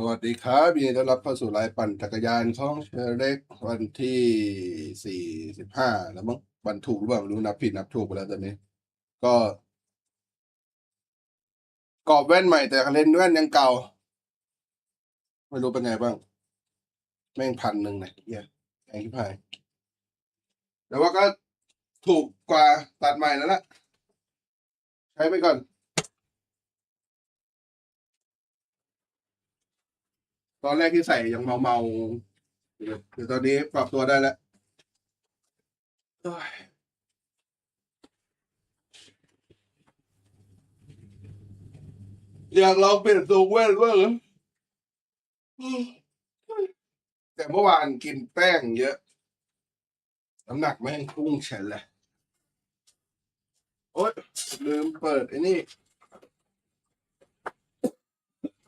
สวัสดีครับยินดีต้อนรับเข้าสู่รายปั่นจักรยานของเชอเล็กวันที่สี่สิบห้าแล้วมั้งวันถูกหรือเปล่าไม่รู้นับผิดนับถูกไปแล้วตอนนี้ ก็กรอบแว่นใหม่แต่เลนส์แว่นยังเก่า ไม่รู้เป็นไงบ้าง แม่งพันหนึ่งนะเหี้ยแพงที่พายแต่ว่าก็ถูกกว่าตัดใหม่แล้วล่ะ ใช้ไปก่อน ตอนแรกที่ใส่ยังเมาเมาๆเดี๋ยวตอนนี้ปรับตัวได้แล้วอยากลองเปลี่ยนทรงแว่นบ้างเหรอแต่เมื่อวานกินแป้งเยอะ น้ำหนักแม่งพุ่งเฉนเลยโอ๊ยลืมเปิดไอ้นี่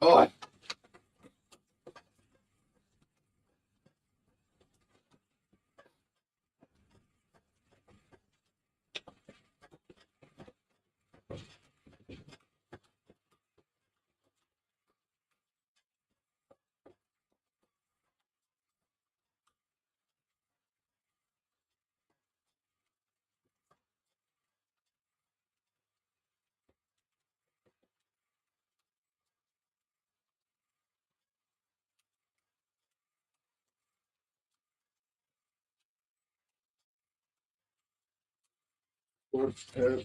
โอ๊ย เออ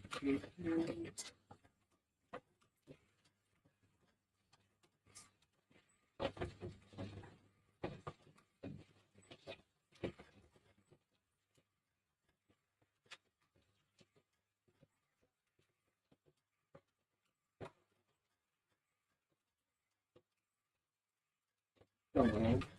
ต้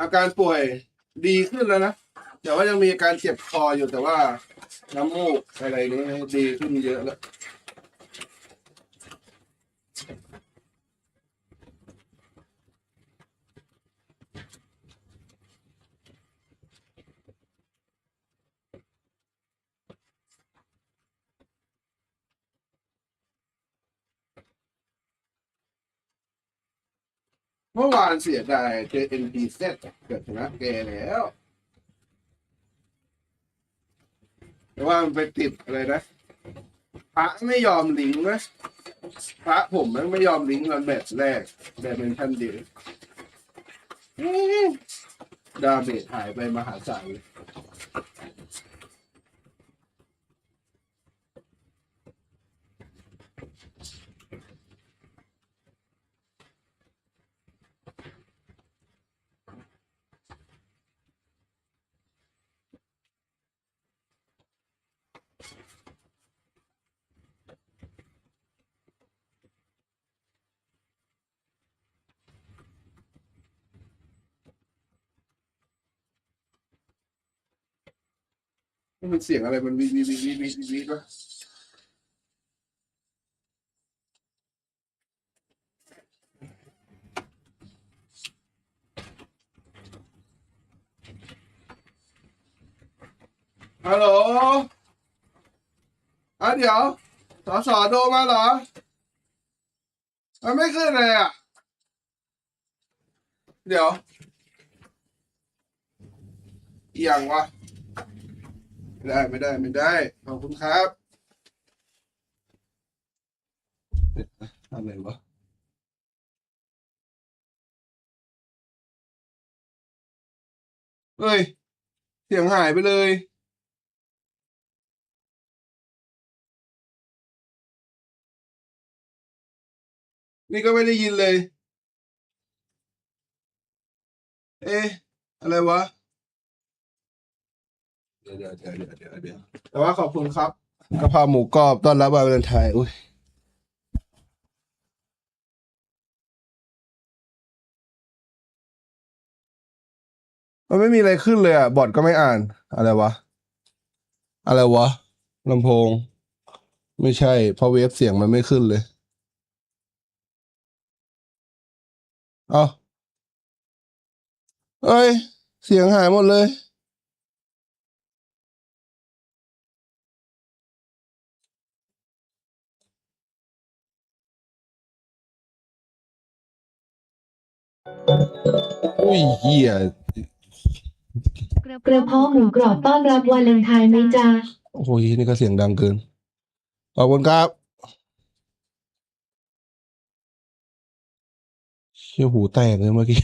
อาการป่วยดีขึ้นแล้วนะแต่ว่ายังมีอาการเจ็บคออยู่แต่ว่าน้ำมูกอะไรนี้ดีขึ้นเยอะแล้ว เมื่อวานเสียดายเจอ NPZ เกิดชนะแกแล้ว แต่ว่ามันไปติดอะไรนะ พระไม่ยอมลิงก์นะ พระผมมันไม่ยอมลิงก์ตอนแมตช์แรกแบบเป็นทันเดียวดาเมจหายไปมหาศาลเลย มันเสียงอะไรมันวิวิวิวิวิวิวิวะฮัลโหลอะเดี๋ยวสอสอโทรมาเหรอ มันไม่ขึ้นเลยอะ เดี๋ยวอย่างวะ ไม่ได้ไม่ได้ไม่ได้ ขอบคุณครับเอ๊ะอะไรวะเฮ้ย เสียงหายไปเลยนี่ก็ไม่ได้ยินเลย เอ๊ะ อะไรวะ เดี๋ยวเดี๋ยวเดี๋ยวเดี๋ยวเดี๋ยวแต่ว่าขอบคุณครับกระเพราหมูกรอบต้อนรับวันวาเลนไทน์อุ้ยมันไม่มีอะไรขึ้นเลยอะ บอดก็ไม่อ่าน อะไรวะ อะไรวะลำโพง ไม่ใช่ เพราะเวฟเสียงมันไม่ขึ้นเลยเอาเอ้ย เสียงหายหมดเลย อุ้ยเหี้ยกระเพาะหมูกรอบต้อนรับวาเลนไทน์ไหมจ๊ะโอ้ยนี่ก็เสียงดังเกิน ขอบคุณครับเชี่ยหูแตกเลยเมื่อกี้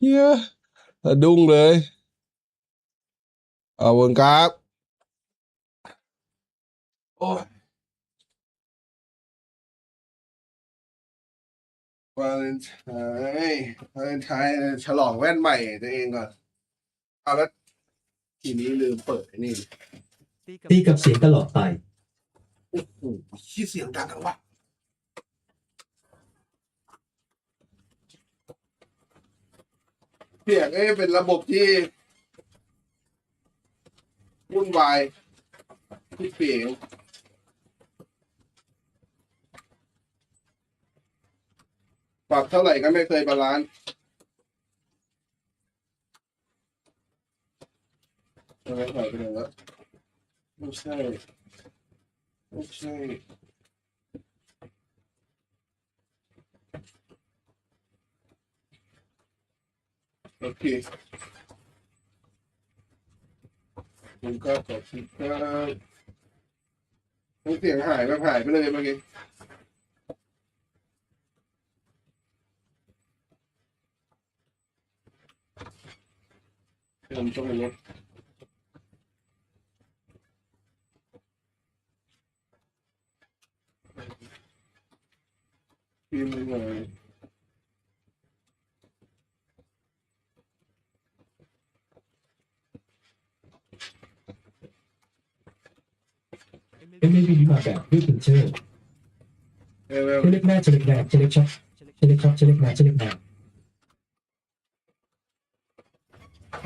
เฮียสะดุ้งเลยขอบคุณครับ โอ้ย วาเลนไทน์วาเลนไทน์ฉลองแว่นใหม่ตัวเองก่อนเอาแล้วทีนี้ลืมเปิดไอ้นี่ตีกับเสียงตลอดไปโอ้โหขี้เสียงดังจังวะเสียงเอ้ยเป็นระบบที่วุ่นวายที่เปลี่ยน ปรับเท่าไหร่ก็ไม่เคยบาลานซ์อะไรหายไปไหนแล้วไม่ใช่ไม่ใช่โอเคผมก็ขอบคุณครับเสียงหายแบบหายไปเลยเมื่อกี้ ผมต้องไปลดพิมพ์หน่อยเอ็มวีมาแบบด้วยพินเช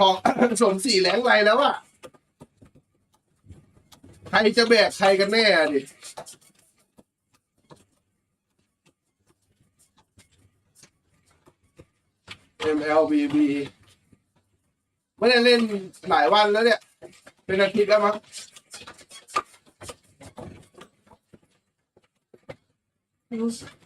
ทองสนสี่แหลงไรแล้วอะใครจะแบกใครกันแน่ดิเอ็มเอลบีบีไม่ได้เล่นหลายวันแล้วเนี่ย เป็นอาทิตย์แล้วมั้งอ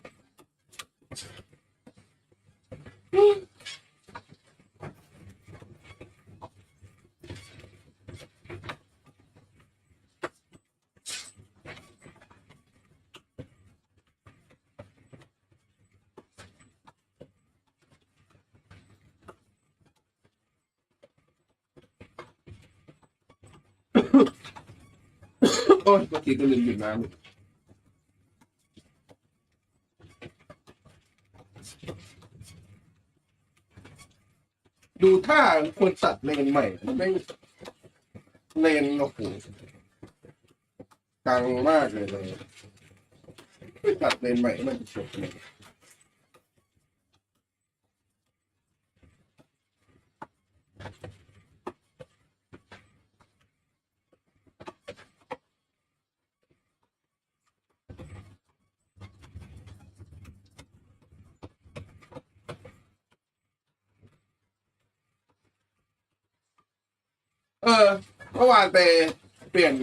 โอ้ยเมื่อกี้ก็ลืมหยิบน้ำ ดูท่าควรตัดเลนใหม่ไม่เลนโอ้โหกังมากเลยเลยไม่ตัดเลนใหม่มันจบเลย อเมื่อวานไปเปลี่ยน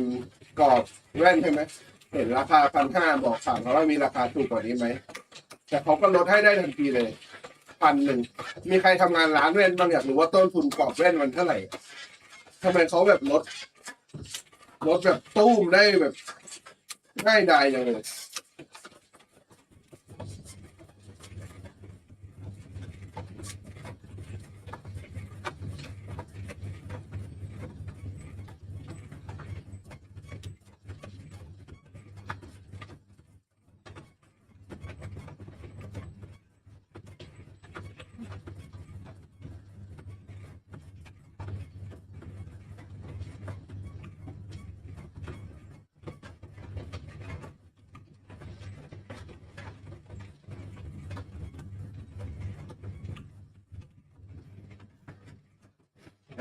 กรอบแว่นใช่ไหมเห็นราคาพันห้าบอกถามเขาว่ามีราคาถูกกว่านี้ไหมแต่เขาก็ลดให้ได้ทันทีเลยพันหนึ่งมีใครทำงานร้านแว่นบ้างอยากรู้ว่าต้นทุนกรอบแว่นมันเท่าไหร่ทำไมเขาแบบลดลดแบบตู้มได้แบบง่ายดายอย่างเลย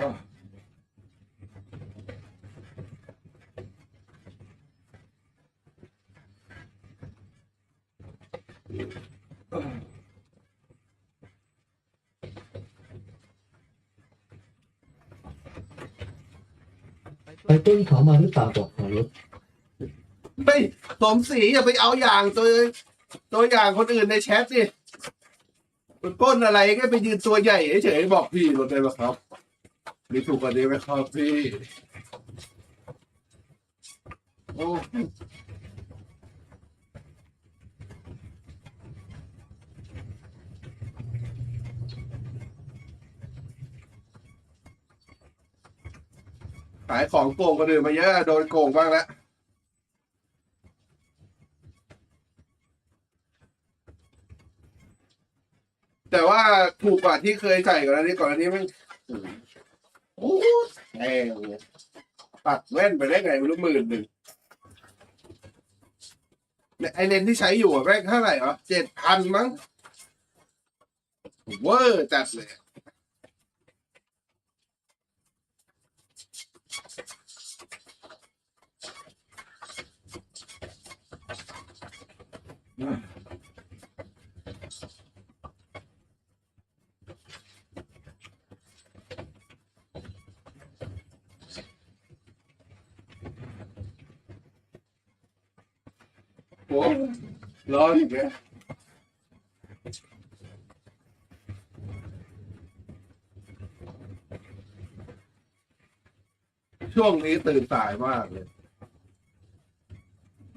เไปต้นเขามาหรือเปล่าบอกหน่อรถเฮ้ยสมศรีอย่าไปเอาอย่างตัวตัวอย่างคนอื่นในแชทสิมันก้นอะไรก็ไปยืนตัวใหญ่เฉยๆบอกพี่รถได้ไหมครับ มีถูกกว่านี้ไหมครับพี่โอ้ ขายของโกงคนอื่นมาเยอะโดนโกงบ้างแล้วแต่ว่าถูกกว่าที่เคยใส่ก่อนอันนี้ก่อนอันนี้มันโอ้แพงตัดแว่นไปได้ไงไม่รู้หมื่นหนึ่งไอเลนที่ใช้อยู่อะแม่งเท่าไหร่วะเจ็ดพันมั้งเวอร์จัดเลย โอ้ร้อนอีกแล้วช่วงนี้ตื่นสายมากเลย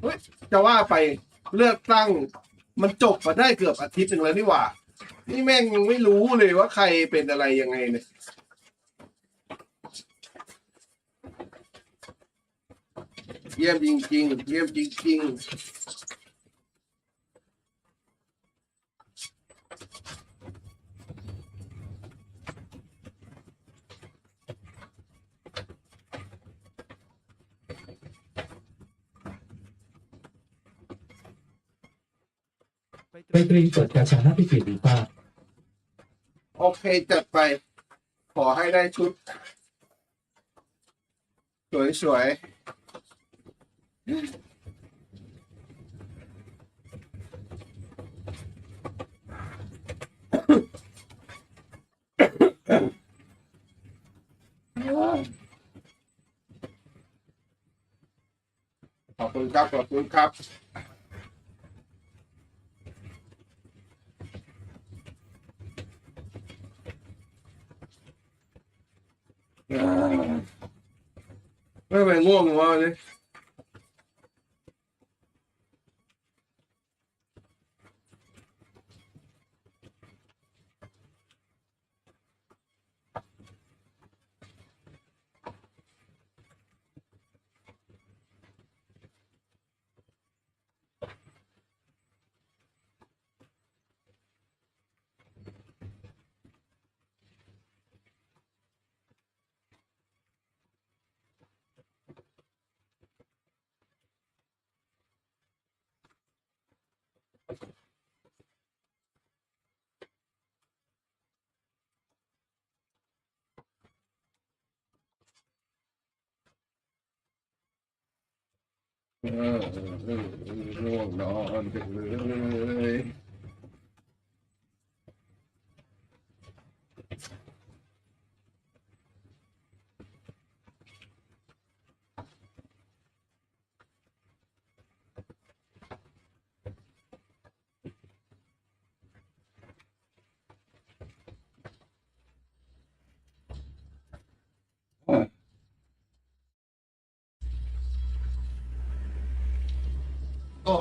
เฮ้ย จะว่าไป เลือกตั้ง มันจบมาได้เกือบอาทิตย์หนึ่งแล้วนี่หว่า นี่แม่งยังไม่รู้เลยว่าใครเป็นอะไรยังไงเนี่ยเยี่ยมจริงๆเยี่ยมจริงๆ ไปตรีเปิดกาชาหน้าพิจิตรดีป้าโอเคจัดไป ขอให้ได้ชุด สวยๆขอบคุณครับ ขอบคุณครับ ไม่ไปง่ว งวะเลยเออเออเออเออง่วงนอนจังเลยโอ้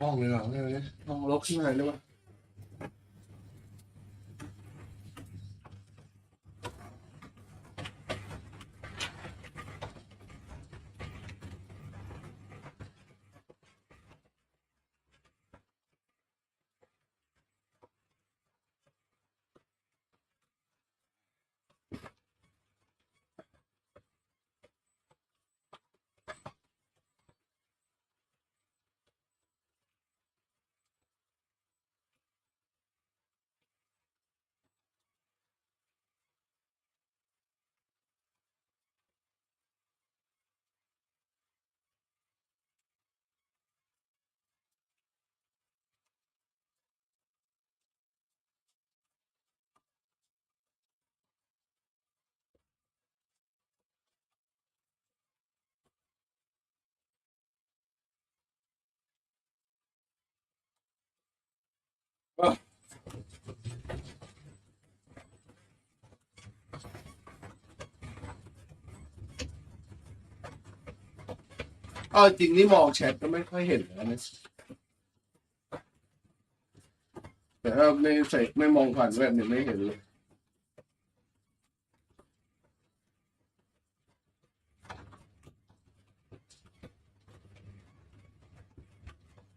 ห้องเลยเหรอเนี่ยห้องรกใช่ไหมหรือวะ เอาจริงนี่มองแชทก็ไม่ค่อยเห็นแล้วนะ แต่ถ้าไม่ใส่ไม่มองผ่านแว่นเนี่ยไม่เห็นเลย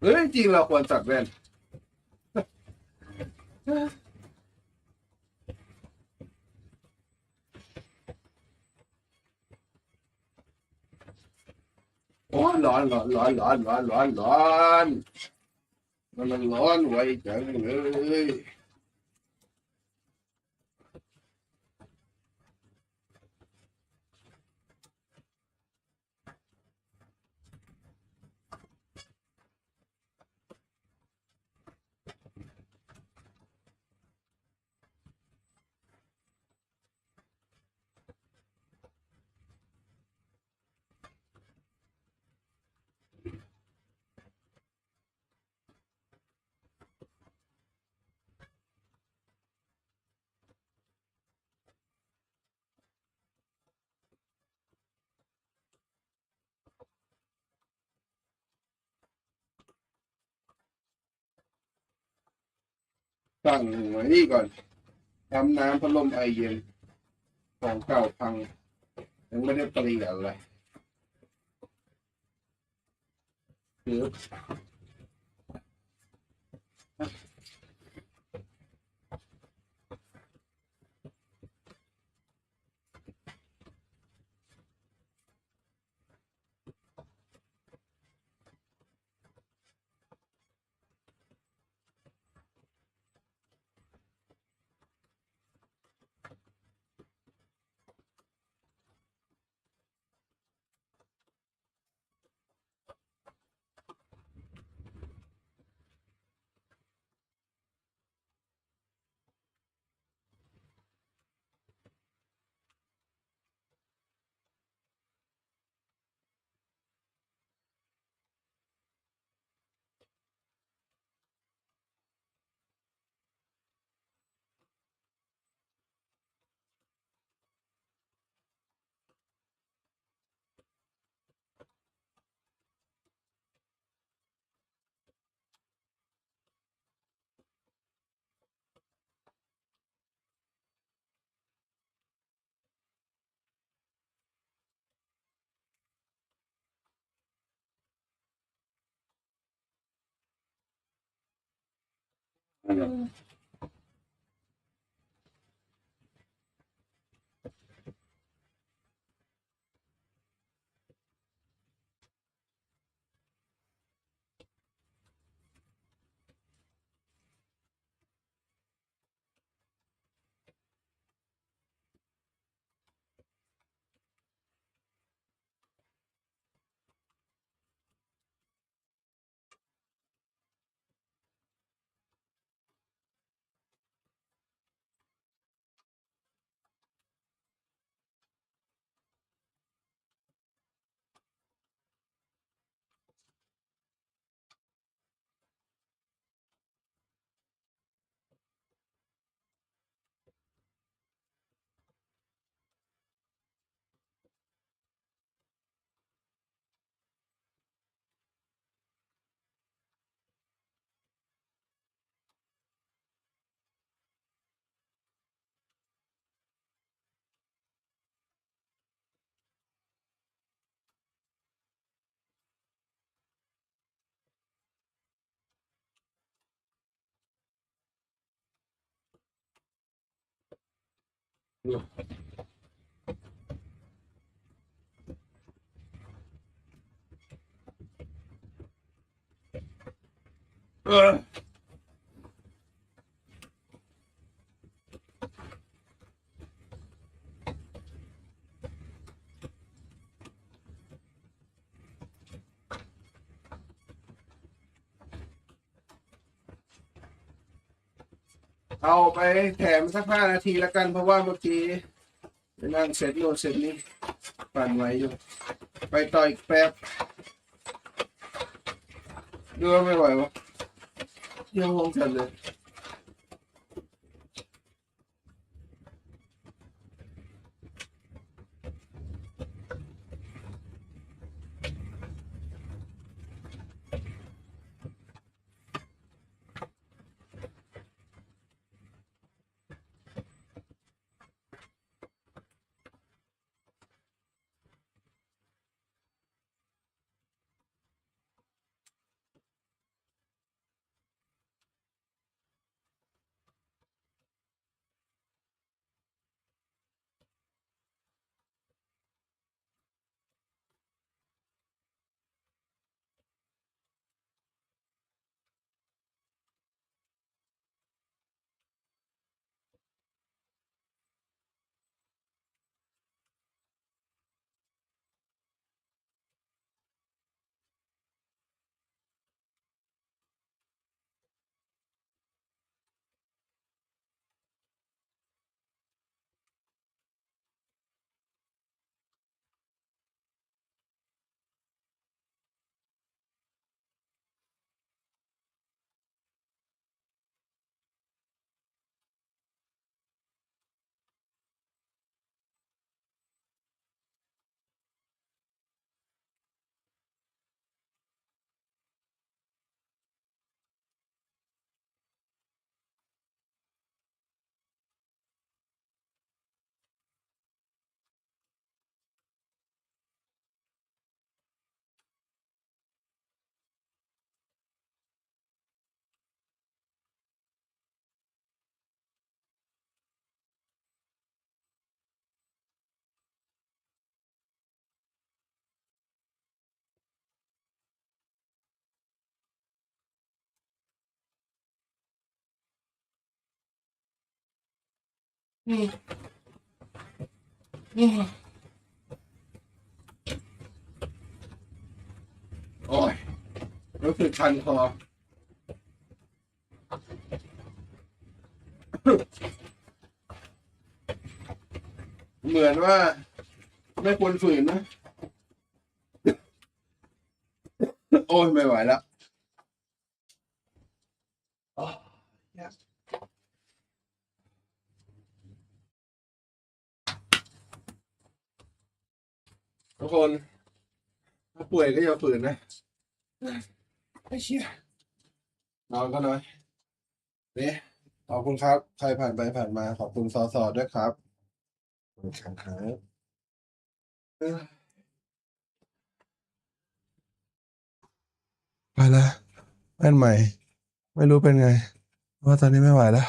เฮ้ยจริงเราควรตัดแว่น โอ้ยร้อนร้อนร้อนร้อนร้อนร้อนร้อนมันมันร้อนไวจังเลย ตั้งไว้นี่ก่อนทำน้ำพัดลมไอเย็น ของเก่าพัง ยังไม่ได้เปลี่ยนอะไรคือ Mm-hmm. เอ เอาไปแถมสักห้านาทีละกัน เพราะว่าเมื่อกี้ไปนั่งเสร็จโน่นเสร็จนี้ปั่นไว้อยู่ ไปต่ออีกแป๊บดูว่าไม่ไหววะเยี่ยมวงจัดเลย โอ้ยรู้สึกคันคอเหมือนว่า ไม่ควรฝืนนะ โอ้ย ไม่ไหวแล้วอ๋อยากทุก คน ถ้าป่วยก็อย่าฝืนนะไอ้เชี่ยนอนก็น้อยนี่ขอบคุณครับ ใครผ่านไปผ่านมา ขอบคุณสอสอด้วยครับขอบคุณครับเออไปแล้วแว่นใหม่ ไม่รู้เป็นไงเพราะว่าตอนนี้ไม่ไหวแล้ว